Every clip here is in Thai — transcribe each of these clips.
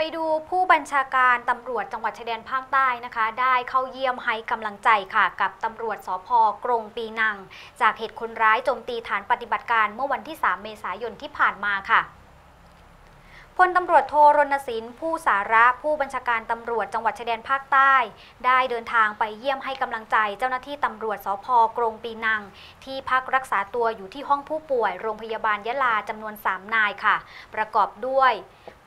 ไปดูผู้บัญชาการตำรวจจังหวัดชายแดนภาคใต้นะคะ ได้เข้าเยี่ยมให้กำลังใจค่ะ กับตำรวจสพกรงปีนัง จากเหตุคนร้ายโจมตีฐานปฏิบัติการเมื่อวันที่ 3 เมษายนที่ผ่านมาค่ะพลตำรวจโทรณสินผู้สาระผู้บัญชาการตำรวจจังหวัดชายแดนภาคใต้ ได้เดินทางไปเยี่ยมให้กำลังใจเจ้าหน้าที่ตำรวจสพกรงปีนัง ที่พักรักษาตัวอยู่ที่ห้องผู้ป่วยโรงพยาบาลยะลาจำนวน 3 นายค่ะ ประกอบด้วย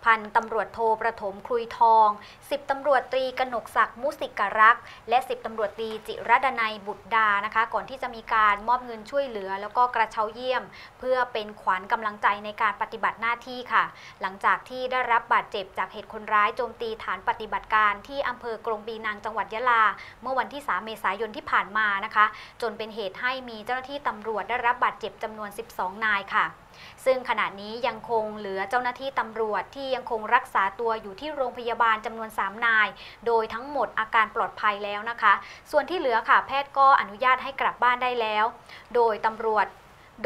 พันตำรวจโทประถมคลุยทอง10ตำรวจตรีกนกศักดิ์มุสิกรักษ์และ10ตำรวจตรีจิรดนัยบุตรดานะคะ ก่อนที่จะมีการมอบเงินช่วยเหลือ แล้วก็กระเช้าเยี่ยม เพื่อเป็นขวัญกำลังใจในการปฏิบัติหน้าที่ค่ะ หลังจากที่ได้รับบาดเจ็บจากเหตุคนร้ายโจมตีฐานปฏิบัติการที่อำเภอกรงปีนังจังหวัดยะลา เมื่อวันที่ 3 เมษายนที่ผ่านมานะคะ จนเป็นเหตุให้มีเจ้าหน้าที่ตำรวจได้รับบาดเจ็บจำนวน 12 นายค่ะ ซึ่งขณะนี้ยังคงเหลือเจ้าหน้าที่ตำรวจที่ยังคงรักษาตัวอยู่ที่โรงพยาบาลจำนวน 3 นาย โดยทั้งหมดอาการปลอดภัยแล้วนะคะ ส่วนที่เหลือค่ะแพทย์ก็อนุญาตให้กลับบ้านได้แล้ว โดยตำรวจ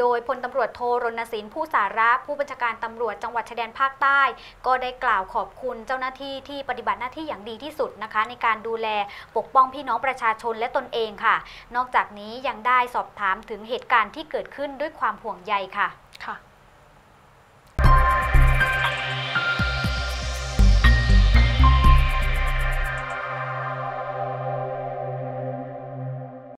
โดยพลตำรวจโทรณสินผู้สาระ ผู้บัญชาการตำรวจจังหวัดชายแดนภาคใต้ ก็ได้กล่าวขอบคุณเจ้าหน้าที่ที่ปฏิบัติหน้าที่อย่างดีที่สุดนะคะ ในการดูแลปกป้องพี่น้องประชาชนและตนเองค่ะ นอกจากนี้ยังได้สอบถามถึงเหตุการณ์ที่เกิดขึ้นด้วยความห่วงใยค่ะ